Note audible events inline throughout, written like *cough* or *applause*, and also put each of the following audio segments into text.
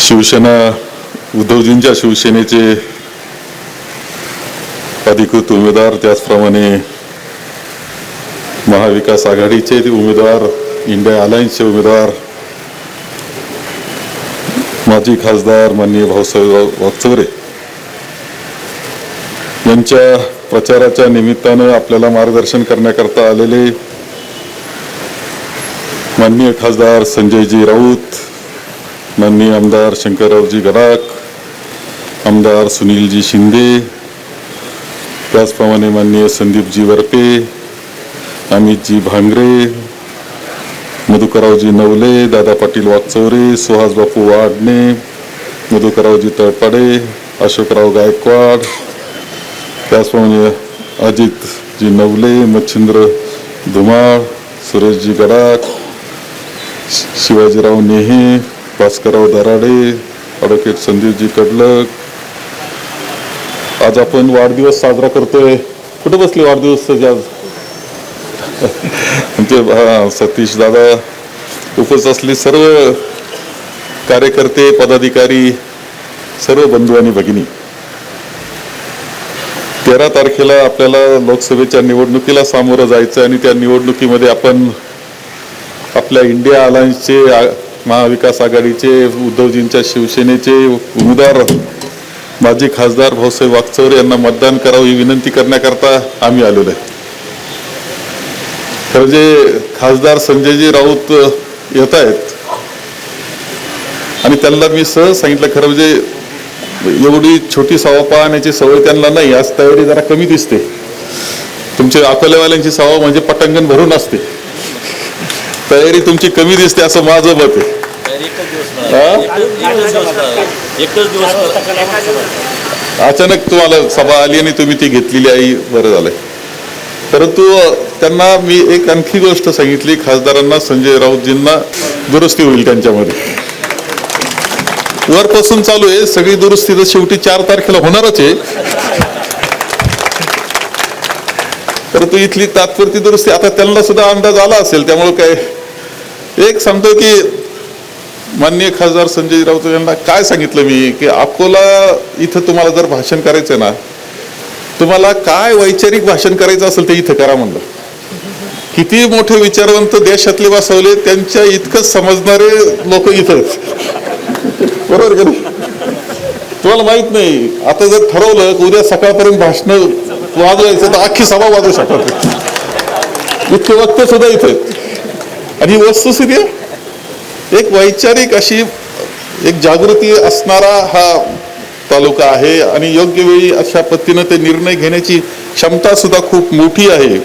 शिवसेना उद्धवजींच्या शिवसेनेचे अधिकृत उमेदवार त्याचप्रमाणे महाविकास आघाडीचे उमेदवार इंडिया अलायन्सचे उमेदवार माजी खासदार माननीय भाऊसाहेब वागचौरे यांच्या प्रचाराच्या निमित्तानं आपल्याला मार्गदर्शन करण्याकरता आलेले माननीय खासदार संजयजी राऊत माननीय आमदार शंकररावजी गडाख आमदार सुनीलजी शिंदे त्याचप्रमाणे माननीय संदीपजी वरपे अमितजी भांगरे मधुकररावजी नवले दादा पाटील वाकचौरे सुहास बापू वाडणे मधुकररावजी तळपाडे अशोकराव गायकवाड त्याचप्रमाणे अजितजी नवले मच्छिंद्र धुमाळ सुरेशजी गडाख शिवाजीराव नेहे भास्करराव दराडे ॲडव्होकेट संदीपजी कडलक. आज आपण वाढदिवस साजरा करतोय. कुठे बसले वाढदिवस आज? *laughs* आमचे सतीश दादा उपस्थित असले सर्व कार्यकर्ते पदाधिकारी सर्व बंधू आणि भगिनी. तेरा तारखेला आपल्याला लोकसभेच्या निवडणुकीला सामोरं जायचं आणि त्या निवडणुकीमध्ये आपण आपल्या इंडिया अलायन्सचे महाविकास आघाडीचे उद्धवजींच्या शिवसेनेचे उमेदवार माजी खासदार भाऊसाहेब वागचौरे यांना मतदान करावं ही विनंती करण्याकरता आम्ही आलेलो आहे. खरं जे खासदार संजयजी राऊत येत आहेत आणि त्यांना मी सहज सांगितलं खरं म्हणजे एवढी छोटी सभा पाहण्याची सवय त्यांना नाही आज तयारी जरा कमी दिसते. तुमच्या अकोल्यावाल्यांची सभा म्हणजे पटांगण भरून असते. तयारी तुमची कमी दिसते असं माझं मत आहे. अचानक तुम्हाला सभा आली आणि तुम्ही ती घेतलेली आहे बरं झालंय. परंतु त्यांना मी एक आणखी गोष्ट सांगितली खासदारांना संजय राऊतजींना दुरुस्ती होईल त्यांच्यामध्ये. वरपासून चालू आहे सगळी दुरुस्ती तर शेवटी चार तारखेला होणारच आहे. परंतु इथली तात्पुरती दुरुस्ती आता त्यांना सुद्धा अंदाज आला असेल त्यामुळे काय एक सांगतो की माननीय खासदार संजय राऊत यांना काय सांगितलं मी की अकोला इथं तुम्हाला जर भाषण करायचं ना तुम्हाला काय वैचारिक भाषण करायचं असेल ते इथं करा म्हणलं. किती मोठे विचारवंत देशातले बसवले त्यांच्या इतकंच समजणारे लोक इथं बरोबर का तुम्हाला माहीत नाही आता जर ठरवलं की उद्या सकाळपर्यंत भाषण वाजवायचं तर अख्खी सभा वाजवू शकतात. इतके वक्त सुद्धा इथे आहेत. आणि ही वस्तुस्थिती आहे. एक वैचारिक अशी एक जागृती असणारा हा तालुका आहे आणि योग्य वेळी अशा पद्धतीनं ते निर्णय घेण्याची क्षमता सुद्धा खूप मोठी आहे.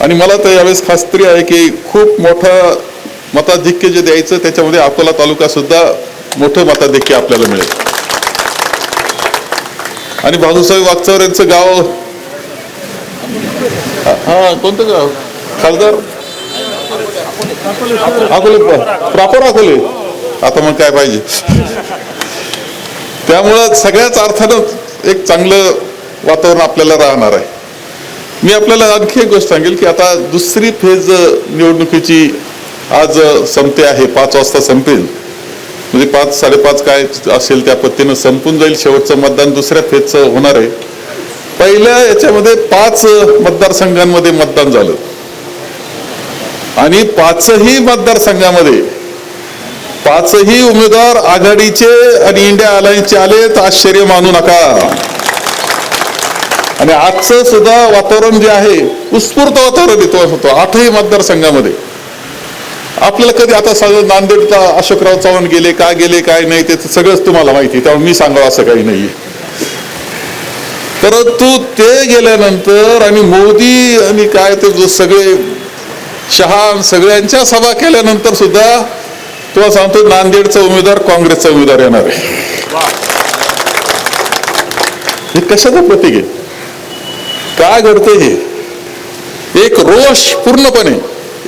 आणि मला तर यावेळेस खात्री आहे की खूप मोठं मताधिक्य जे द्यायचं त्याच्यामध्ये अकोला तालुका सुद्धा मोठं मताधिक्य आपल्याला मिळेल. आणि भाऊसाहेब वागचौर यांचं गाव? हा कोणतं गाव? खासदार? अकोले प्रॉपर अकोले. आता मग काय पाहिजे? त्यामुळं सगळ्याच अर्थानं एक चांगलं वातावरण आपल्याला राहणार आहे. मी आपल्याला आणखी एक गोष्ट सांगेल की आता दुसरी फेज निवडणुकीची आज संपते आहे पाच वाजता संपेल. म्हणजे पाच साडेपाच काय असेल त्या पद्धतीनं संपून जाईल. शेवटचं मतदान दुसऱ्या फेजचं होणार आहे. पहिल्या याच्यामध्ये पाच मतदारसंघांमध्ये मतदान झालं. आणि पाचही मतदारसंघामध्ये पाचही उमेदवार आघाडीचे आणि इंडिया अलायन्सचे आले तर आश्चर्य मानू नका आणि आजचं सुद्धा वातावरण जे आहे उत्स्फूर्त वातावरण येतो होतो आठही मतदारसंघामध्ये आपल्याला कधी आता सगळं नांदेडचा अशोकराव चव्हाण गेले काय गेले काय नाही ते सगळंच तुम्हाला माहिती आहे. त्यामुळे मी सांगावं असं काही नाही परंतु ते गेल्यानंतर आणि मोदी आणि काय ते जो सगळे शहा सगळ्यांच्या सभा केल्यानंतर सुद्धा तुला सांगतो नांदेडचा उमेदवार काँग्रेसचा उमेदवार येणार आहे. हे कशाचं प्रतीक आहे? काय घडते हे? एक रोष पूर्णपणे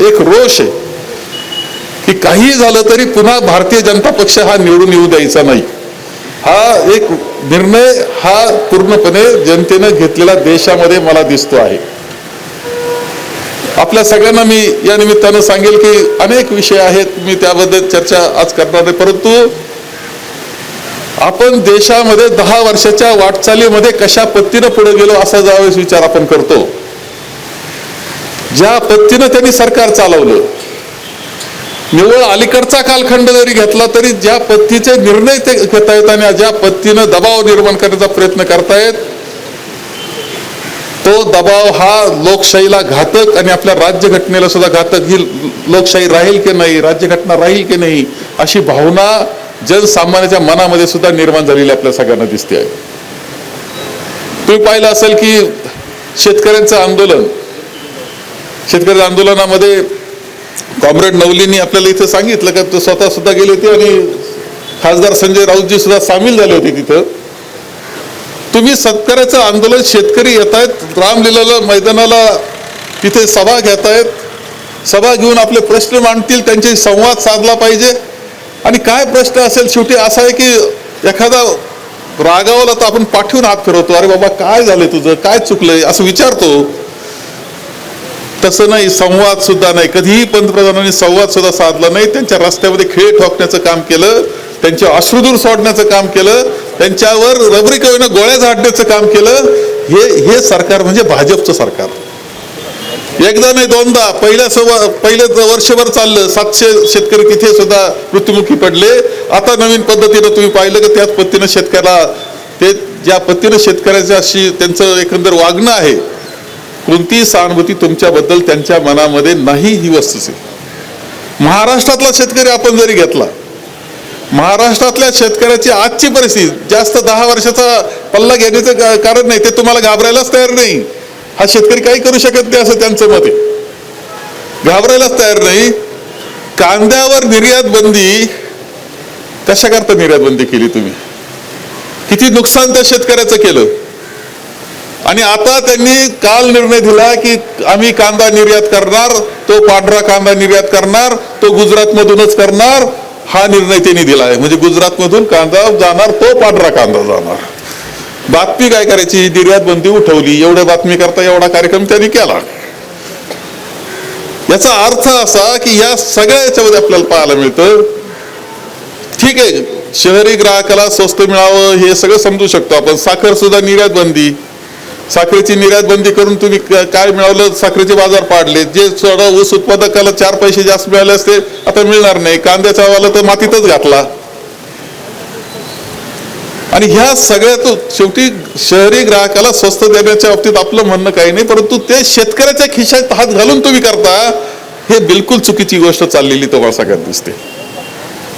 एक रोष आहे. की काही झालं तरी पुन्हा भारतीय जनता पक्ष हा निवडून येऊ द्यायचा नाही. हा एक निर्णय हा पूर्णपणे जनतेनं घेतलेला देशामध्ये मला दिसतो आहे. आपल्या सगळ्यांना मी या निमित्तानं सांगेल की अनेक विषय आहेत मी त्याबद्दल चर्चा आज करणार आहे परंतु आपण देशामध्ये दहा वर्षाच्या वाटचालीमध्ये कशा पद्धतीनं पुढे गेलो असा ज्यावेळेस विचार आपण करतो. ज्या पद्धतीनं त्यांनी सरकार चालवलं निव्वळ अलीकडचा कालखंड जरी घेतला तरी ज्या पद्धतीचे निर्णय ते घेता येत आणि ज्या पद्धतीनं दबाव निर्माण करण्याचा प्रयत्न करतायत तो दबाव हा लोकशाहीला घातक आणि आपल्या राज्यघटनेला सुद्धा घातक. ही लोकशाही राहील की नाही राज्यघटना राहील की नाही अशी भावना जनसामान्याच्या मनामध्ये सुद्धा निर्माण झालेली आपल्या सगळ्यांना दिसते आहे. तुम्ही पाहिलं असेल की शेतकऱ्यांचं आंदोलन शेतकरी आंदोलनामध्ये कॉम्रेड नवलींनी आपल्याला इथं सांगितलं का स्वतः सुद्धा गेले होते आणि खासदार संजय राऊतजी सुद्धा सामील झाले होते तिथं. तुम्ही शेतकऱ्याचं आंदोलन शेतकरी येत आहेत रामलीलाला मैदानाला तिथे सभा घेत आहेत सभा घेऊन आपले प्रश्न मांडतील त्यांच्याशी संवाद साधला पाहिजे. आणि काय प्रश्न असेल शेवटी असा आहे की एखादा रागावला तर आपण पाठवून हात फिरवतो अरे बाबा काय झालंय तुझं? काय चुकलंय? असं विचारतो. तसं नाही संवाद सुद्धा नाही. कधीही पंतप्रधानांनी संवाद सुद्धा साधला नाही. त्यांच्या रस्त्यामध्ये खेळ ठोकण्याचं काम केलं त्यांचे अश्रुदूर सोडण्याचं काम केलं त्यांच्यावर रबरी कवीनं गोळ्या झाडण्याचं काम केलं. हे हे सरकार म्हणजे भाजपचं सरकार. एकदा नाही दोनदा. पहिल्या सव- पहिलं वर्षभर चाललं. सातशे शेतकरी तिथे सुद्धा मृत्युमुखी पडले. आता नवीन पद्धतीनं तुम्ही पाहिलं की त्याच पद्धतीनं शेतकऱ्याला ते ज्या पद्धतीनं शेतकऱ्याच्याशी त्यांचं एकंदर वागणं आहे कोणतीही सहानुभूती तुमच्याबद्दल त्यांच्या मनामध्ये नाही ही वस्तू महाराष्ट्रातला शेतकरी आपण जरी घेतला महाराष्ट्रातल्या शेतकऱ्याची आजची परिस्थिती जास्त दहा वर्षाचा पल्ला घेण्याचं का- कारण नाही ते तुम्हाला घाबरायलाच तयार नाही. हा शेतकरी काही करू शकत नाही असं त्यांचं मत आहे. घाबरायलाच तयार नाही. कांद्यावर निर्यात बंदी कशाकरता निर्यात बंदी केली तुम्ही? किती नुकसान त्या शेतकऱ्याचं केलं? आणि आता त्यांनी काल निर्णय दिला की आम्ही कांदा निर्यात करणार तो पांढरा कांदा निर्यात करणार तो गुजरात मधूनच करणार हा निर्णय त्यांनी दिला आहे. म्हणजे गुजरातमधून कांदा जाणार तो पांढरा कांदा जाणार. बातमी काय करायची? निर्यात बंदी उठवली. एवढ्या बातमी करता एवढा कार्यक्रम त्यांनी केला. याचा अर्थ असा की या सगळ्या याच्यामध्ये आपल्याला पाहायला मिळतं. ठीक आहे शहरी ग्राहकाला स्वस्त मिळावं हे सगळं समजू शकतो आपण. साखर सुद्धा निर्यात बंदी. साखरेची निर्यात बंदी करून तुम्ही काय मिळवलं? साखरेचे बाजार पाडले. जे सगळं ऊस उत्पादकाला चार पैसे जास्त मिळाले असते आता मिळणार नाही. कांद्याचा वाला तर मातीतच घातला. आणि ह्या सगळ्यात शेवटी शहरी ग्राहकाला स्वस्त देण्याच्या बाबतीत आपलं म्हणणं काही नाही परंतु ते शेतकऱ्याच्या खिशात हात घालून तुम्ही करता हे बिलकुल चुकीची गोष्ट चाललेली तुम्हाला सगळ्यात दिसते.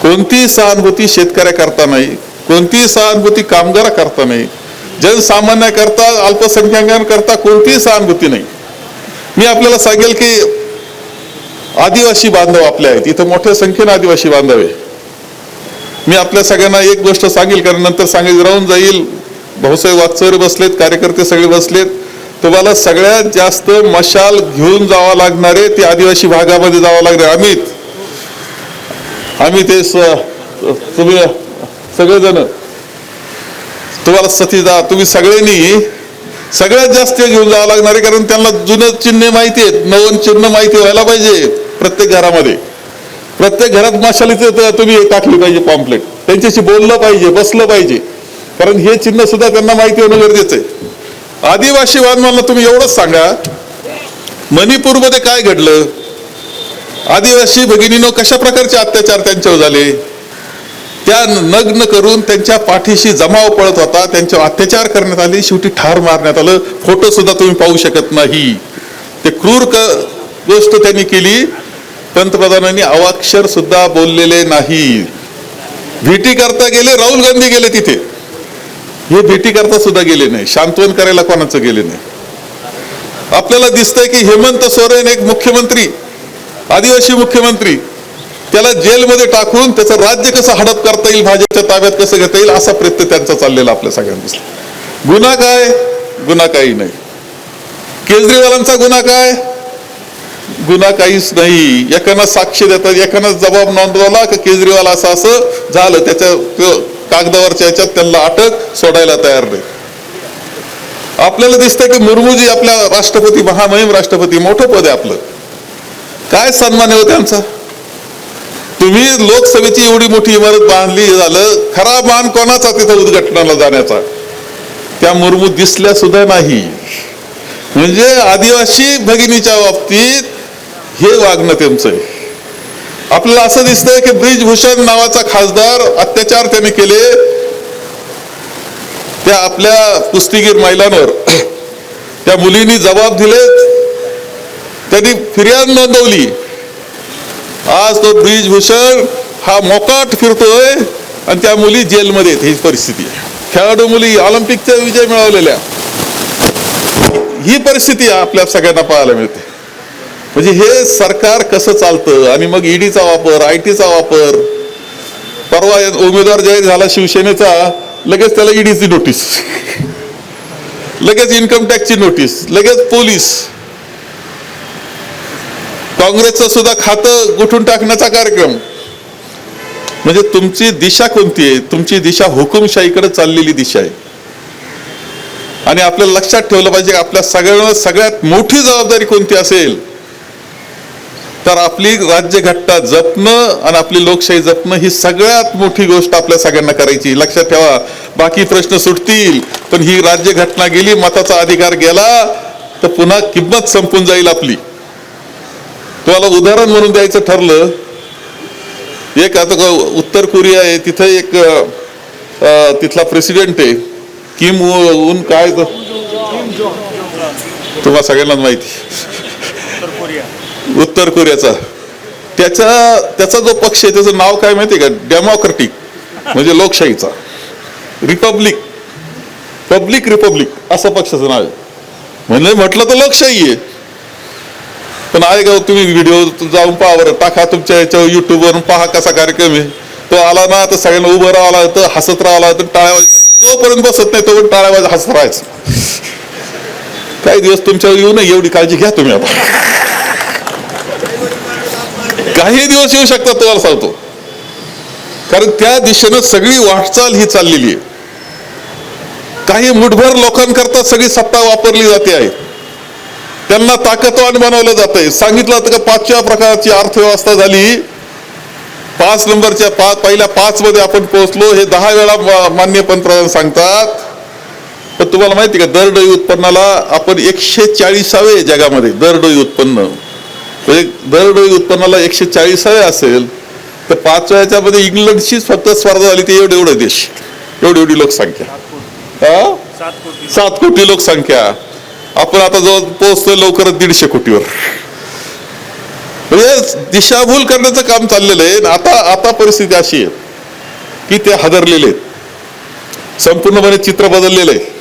कोणतीही सहानुभूती शेतकऱ्या करता नाही कोणतीही सहानुभूती कामगारा करता नाही जनसामान्याकरता अल्पसंख्याकांकरता कोणतीही सहानुभूती नाही. मी आपल्याला सांगेल की आदिवासी बांधव आपले आहेत. इथं मोठ्या संख्येने आदिवासी बांधव आहे. मी आपल्या सगळ्यांना एक गोष्ट सांगेल कारण नंतर सांगेल राहून जाईल. भाऊसाहेब वागचौरे बसलेत कार्यकर्ते सगळे बसलेत. तुम्हाला सगळ्यात जास्त मशाल घेऊन जावं लागणारे ते आदिवासी भागामध्ये जावं लागणार अमित. आम्ही ते तुम्ही सगळेजण तुम्हाला सतीदा तुम्ही सगळ्यांनी सगळ्यात जास्त घेऊन जावं लागणार आहे कारण त्यांना जुनं चिन्ह माहिती आहेत नवीन चिन्ह माहिती व्हायला पाहिजे प्रत्येक घरामध्ये. प्रत्येक घरात मशालीचं तुम्ही टाकली पाहिजे पॉम्पलेट त्यांच्याशी बोललं पाहिजे बसलं पाहिजे. कारण हे चिन्ह सुद्धा त्यांना माहिती होणं गरजेचं आहे. आदिवासी बांधवांना तुम्ही एवढंच सांगा मणिपूरमध्ये काय घडलं? आदिवासी भगिनीनं कशा प्रकारचे अत्याचार त्यांच्यावर झाले? त्या नग्न करून त्यांच्या पाठीशी जमाव पळत होता. त्यांच्यावर अत्याचार करण्यात आले. शेवटी ठार मारण्यात आलं. फोटो सुद्धा तुम्ही पाहू शकत नाही. ते क्रूर क गोष्ट त्यांनी केली. पंतप्रधानांनी अवाक्षर सुद्धा बोललेले नाही. भेटी करता गेले राहुल गांधी गेले तिथे. हे भेटी करता सुद्धा गेले नाही. शांतवन करायला कोणाचं गेले नाही. आपल्याला दिसतंय की हेमंत सोरेन एक मुख्यमंत्री आदिवासी मुख्यमंत्री. त्याला जेलमध्ये टाकून त्याचं राज्य कसं हडप करता येईल भाजपच्या ताब्यात कसं घेता येईल असा प्रयत्न त्यांचा चाललेला आपल्या सगळ्यांना दिसला. गुन्हा काय? गुन्हा काही नाही. केजरीवालांचा गुन्हा काय? गुन्हा काहीच नाही. एकानं साक्ष देतात एकानं जबाब नोंदवला की केजरीवाल असं असं झालं त्याच्या कागदावरच्या याच्यात त्यांना अटक सोडायला तयार नाही. आपल्याला दिसतंय की मुर्मूजी आपल्या राष्ट्रपती महामहिम राष्ट्रपती मोठं पद आहे आपलं. काय सन्मान आहे हो त्यांचा? तुम्ही लोकसभेची एवढी मोठी इमारत बांधली झालं. खरा मान कोणाचा तिथं उद्घाटनाला जाण्याचा? त्या मुर्मू दिसल्या सुद्धा नाही. म्हणजे आदिवासी भगिनीच्या बाबतीत हे वागणं त्यांचं आहे. आपल्याला असं दिसतंय की ब्रिजभूषण नावाचा खासदार अत्याचार त्याने केले. त्या आपल्या कुस्तीगीर महिलांवर. त्या मुलींनी जबाब दिले त्यांनी फिर्याद नोंदवली. आज तो ब्रिजभूषण हा मोकाट फिरतोय आणि त्या मुली जेलमध्ये आहेत. ही परिस्थिती खेळाडू मुली ऑलिम्पिकचा विजय मिळवलेल्या. ही परिस्थिती आपल्या सगळ्यांना पाहायला मिळते. म्हणजे हे सरकार कसं चालतं? आणि मग ईडीचा वापर आय टीचा वापर. परवा उमेदवार जाहीर झाला शिवसेनेचा. लगेच त्याला ईडीची नोटीस *laughs* लगेच इन्कम टॅक्सची नोटीस लगेच पोलीस. काँग्रेसचं सुद्धा खातं गुठून टाकण्याचा कार्यक्रम. म्हणजे तुमची दिशा कोणती आहे? तुमची दिशा हुकुमशाहीकडे चाललेली दिशा आहे. आणि आपल्याला लक्षात ठेवलं पाहिजे आपल्या सगळ्यांना सगळ्यात मोठी जबाबदारी कोणती असेल? तर आपली राज्यघटना जपणं आणि आपली लोकशाही जपणं ही सगळ्यात मोठी गोष्ट आपल्या सगळ्यांना करायची. लक्षात ठेवा बाकी प्रश्न सुटतील पण ही राज्यघटना गेली मताचा अधिकार गेला तर पुन्हा किंमत संपून जाईल आपली. तुम्हाला उदाहरण म्हणून द्यायचं ठरलं. एक आता उत्तर कोरिया आहे तिथं एक तिथला प्रेसिडेंट आहे किम उन काय तो? तुम्हाला सगळ्यांना माहिती. उत्तर कोरियाचा. त्याचा त्याचा जो पक्ष आहे त्याचं नाव काय माहिती आहे का? डेमोक्रेटिक म्हणजे लोकशाहीचा. रिपब्लिक पब्लिक रिपब्लिक असं पक्षाचं नाव आहे. म्हणजे म्हटलं तर लोकशाही आहे. पण आहे का तुम्ही व्हिडिओ जाऊन पहा टाका तुमच्या याच्यावर युट्यूबवरून पहा कसा कार्यक्रम आहे. तो आला ना तर सगळ्यांना उभं राहावं लागतं हसत राहावं लागतं टाळ्या जोपर्यंत बसत नाही तोपर्यंत टाळ्या वाजत हसत राहायचं. काही दिवस तुमच्यावर येऊ नये एवढी काळजी घ्या तुम्ही आता. काही दिवस येऊ शकतात तुम्हाला सांगतो. कारण त्या दिशेनं सगळी वाटचाल ही चाललेली आहे. काही मुठभर लोकांकरता सगळी सत्ता वापरली जाते आहे. त्यांना ताकदवान बनवलं जातंय. सांगितलं होतं का पाचव्या प्रकारची अर्थव्यवस्था झाली. पाच नंबरच्या पाच पहिल्या पाच मध्ये आपण पोहोचलो. हे दहा वेळा मा- माननीय पंतप्रधान सांगतात. पण तुम्हाला माहिती का दरडोई उत्पन्नाला आपण एकशे चाळीसावे जगामध्ये दरडोई उत्पन्न. म्हणजे दरडोई उत्पन्नाला एकशे चाळीसावे असेल तर पाचव्या याच्यामध्ये इंग्लंडचीच फक्त स्पर्धा झाली ती एवढे एवढे देश एवढी एवढी लोकसंख्या सात कोटी लोकसंख्या. आपण आता जवळ पोहोचतोय लवकरच दीडशे कोटीवर. म्हणजे दिशाभूल करण्याचं काम चाललेलं आहे. आणि आता आता परिस्थिती अशी आहे की ते हादरलेले आहेत. संपूर्णपणे चित्र बदललेलं आहे.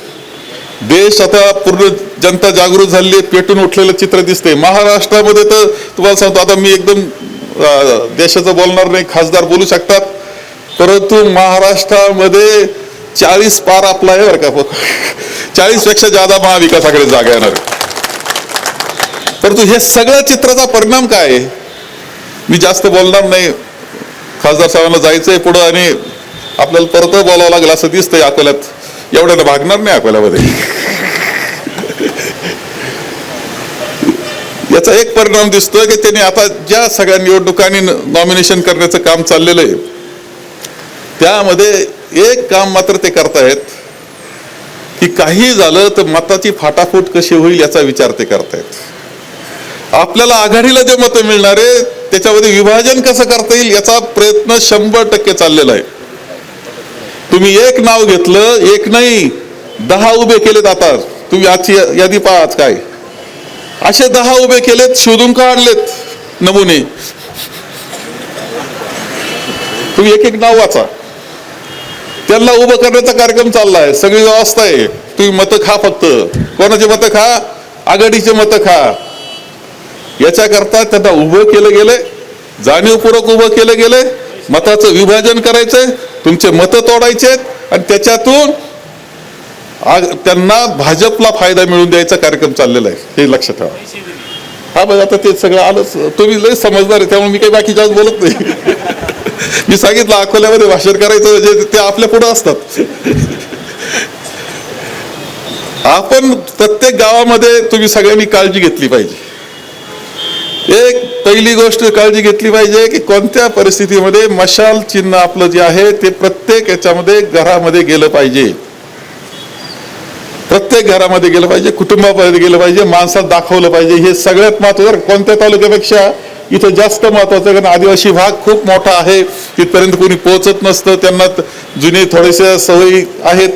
देश आता पूर्ण जनता जागृत झालेली आहे. पेटून उठलेलं चित्र दिसते महाराष्ट्रामध्ये तर तुम्हाला सांगतो आता मी एकदम देशाचं बोलणार नाही खासदार बोलू शकतात. परंतु महाराष्ट्रामध्ये चाळीस पार आपला आहे बरं का. चाळीसपेक्षा जादा महाविकासाकडे जागा येणार. परंतु हे सगळ्या चित्राचा परिणाम काय आहे? मी जास्त बोलणार नाही. खासदार साहेबांना जायचंय पुढं आणि आपल्याला परत बोलावं लागलं असं दिसतंय अकोल्यात. एवढ्याला भागणार नाही अकोल्यामध्ये. याचा एक परिणाम दिसतोय की त्यांनी आता ज्या सगळ्या निवडणुकांनी नॉमिनेशन करण्याचं काम चाललेलं आहे त्यामध्ये एक काम मात्र ते करतायत की काही झालं तर मताची फाटाफूट कशी होईल याचा विचार ते करतायत आपल्याला आघाडीला जे मतं मिळणारे त्याच्यामध्ये विभाजन कसं करता येईल याचा प्रयत्न शंभर टक्के चाललेला आहे. तुम्ही एक नाव घेतलं एक नाही दहा उभे केलेत आता. तुम्ही आजची यादी पहा आज काय. असे दहा उभे केलेत शोधून काढलेत नमुने? तुम्ही एक एक नाव वाचा. त्यांना उभं करण्याचा कार्यक्रम चाललाय. आहे सगळी व्यवस्था आहे. तुम्ही मतं खा फक्त. कोणाचे मतं खा? आघाडीचे मतं खा. याच्याकरता त्यांना उभं केलं गेलंय. जाणीवपूर्वक उभं केलं गेलंय. मताचं विभाजन करायचंय. तुमचे मतं तोडायचे आणि त्याच्यातून त्यांना भाजपला फायदा मिळवून द्यायचा कार्यक्रम चाललेला आहे. हे लक्षात ठेवा. हा बघ आता ते सगळं आलंच. तुम्ही लय समजदार आहे त्यामुळे मी काही बाकी जास्त बोलत नाही. मी सांगितलं अकोल्यामध्ये भाषण करायचं म्हणजे ते आपल्या पुढे असतात. आपण प्रत्येक गावामध्ये तुम्ही सगळ्यांनी काळजी घेतली पाहिजे. एक पहिली गोष्ट काळजी घेतली पाहिजे की कोणत्या परिस्थितीमध्ये मशाल चिन्ह आपलं जे आहे ते प्रत्येक याच्यामध्ये घरामध्ये गेलं पाहिजे. प्रत्येक घरामध्ये गेलं पाहिजे कुटुंबामध्ये गेलं पाहिजे माणसात दाखवलं पाहिजे. हे सगळ्यात महत्वाचं कोणत्या तालुक्यापेक्षा इथं जास्त महत्वाचं कारण आदिवासी भाग खूप मोठा आहे. तिथपर्यंत कोणी पोहोचत नसतं त्यांना जुने थोड्याशा सवयी आहेत.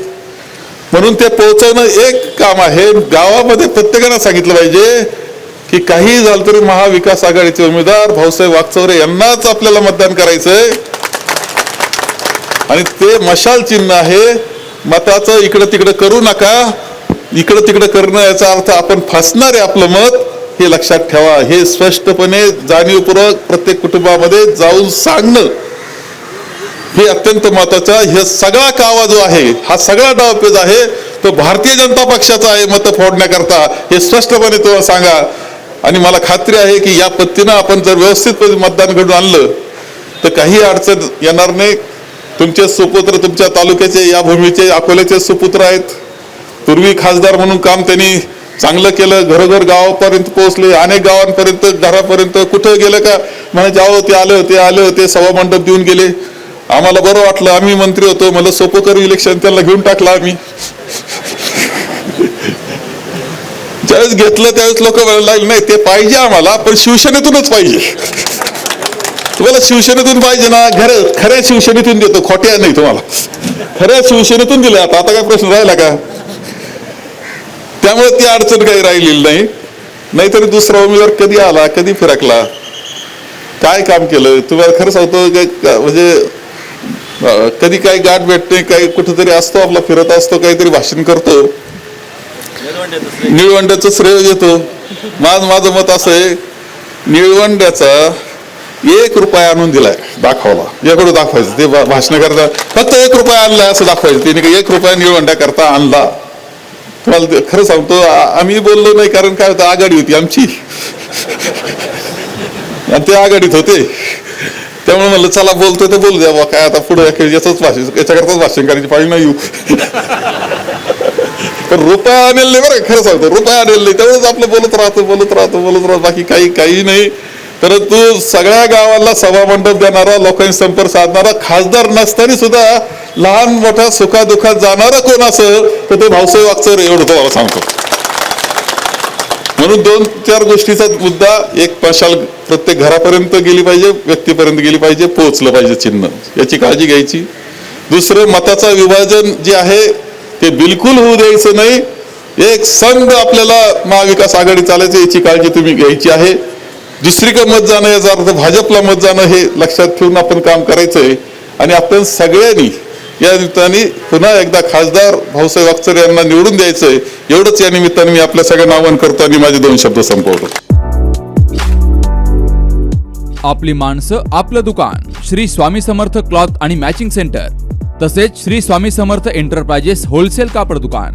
म्हणून ते पोहोचवणं एक काम आहे. गावामध्ये प्रत्येकानं सांगितलं पाहिजे की काही झालं तरी महाविकास आघाडीचे उमेदवार भाऊसाहेब वागचौरे यांनाच आपल्याला मतदान करायचंय. आणि ते मशाल चिन्ह आहे. मताचं इकडं तिकडं करू नका. इकडं तिकडं करणं याचा अर्थ आपण फसणार आहे आपलं मत. हे लक्षात ठेवा. हे स्पष्टपणे जाणीवपूर्वक प्रत्येक कुटुंबामध्ये जाऊन सांगणं हे अत्यंत महत्वाचं आहे. हे सगळा कावा जो आहे हा सगळा डावपेज आहे. तो भारतीय जनता पक्षाचा आहे मत फोडण्याकरता. हे स्पष्टपणे तुम्हाला सांगा. आणि मला खात्री आहे की या पद्धतीनं आपण जर व्यवस्थितपणे मतदान घडून आणलं तर काही अडचण येणार नाही. तुमचे सुपुत्र तुमच्या तालुक्याचे या भूमीचे अकोल्याचे सुपुत्र आहेत. पूर्वी खासदार म्हणून काम त्यांनी चांगलं केलं घरोघर गावापर्यंत पोहोचले अनेक गावांपर्यंत घरापर्यंत कुठं गेलं का? म्हणजे जाओ ते आले होते आले होते सभा मंडप देऊन गेले. आम्हाला बरं वाटलं आम्ही मंत्री होतो मला सोपं करू इलेक्शन त्यांना घेऊन टाकलं आम्ही. ज्यावेळेस घेतलं त्यावेळेस लोक लागले नाही ते पाहिजे आम्हाला पण शिवसेनेतूनच पाहिजे. तुम्हाला शिवसेनेतून पाहिजे ना घर खऱ्या शिवसेनेतून देतो खोट्या नाही तुम्हाला. खऱ्या शिवसेनेतून दिले आता आता काय प्रश्न राहिला का? त्यामुळे ती अडचण काही राहिलेली नाही. नाहीतरी दुसरा उमेदवार कधी आला कधी फिरकला? काय काम केलं? तुम्हाला खरं सांगतो म्हणजे कधी काही गाठ भेटते काही कुठेतरी असतो आपला फिरत असतो काहीतरी भाषण करतो. निळवंड्याचं श्रेय. घेतो. माझ माझं मत असं आहे निळवंड्याचा एक रुपया आणून दिलाय दाखवला याकडे दाखवायचं. ते भा- भाषण करता फक्त एक रुपया आणलाय असं दाखवायचं. त्याने एक रुपया निळवंड्या करता आणला. तुम्हाला खरं सांगतो आम्ही बोललो नाही कारण काय होतं आघाडी होती आमची. आणि ते आघाडीत होते. त्यामुळे म्हणलं चला बोलतोय तर बोलू द्या बा काय आता पुढे याचंच भाषण याच्याकरताच भाषण करायची पाहिजे नाही येऊ. पण रुपया आणेल नाही बरं खरं सांगतो रुपया आणेल नाही. आपलं बोलत राहतो बोलत राहतो बोलत राहतो बाकी काही काही नाही. परंतु सगळ्या गावाला सभामंडप देणारा लोकांशी संपर्क साधणारा खासदार नसताना सुद्धा लहान मोठ्या सुखादुखात जाणारा कोण असं तर ते भाऊसाहेब वागचर एवढं तुम्हाला सांगतो. म्हणून दोन चार गोष्टीचा मुद्दा एक मशाल प्रत्येक घरापर्यंत गेली पाहिजे व्यक्तीपर्यंत गेली पाहिजे पोहोचलं पाहिजे चिन्ह. याची काळजी घ्यायची. दुसरं मताचं विभाजन जे आहे ते बिलकुल होऊ द्यायचं नाही. एक संघ आपल्याला महाविकास आघाडी चालायचं याची काळजी तुम्ही घ्यायची आहे. दुसरीकडे मत जाणं याचा अर्थ भाजपला मत जाणं हे लक्षात ठेवून आपण काम करायचंय. आणि आपण सगळ्यांनी या निमित्ताने पुन्हा एकदा खासदार भाऊसाहेब अक्षर यांना निवडून द्यायचंय. एवढंच या निमित्ताने मी आपल्या सगळ्यांना आवाहन करतो आणि माझे दोन शब्द संपवतो. आपली माणसं आपलं दुकान. श्री स्वामी समर्थ क्लॉथ आणि मॅचिंग सेंटर. तसेच श्री स्वामी समर्थ एंटरप्राइजेस होलसेल कापड दुकान.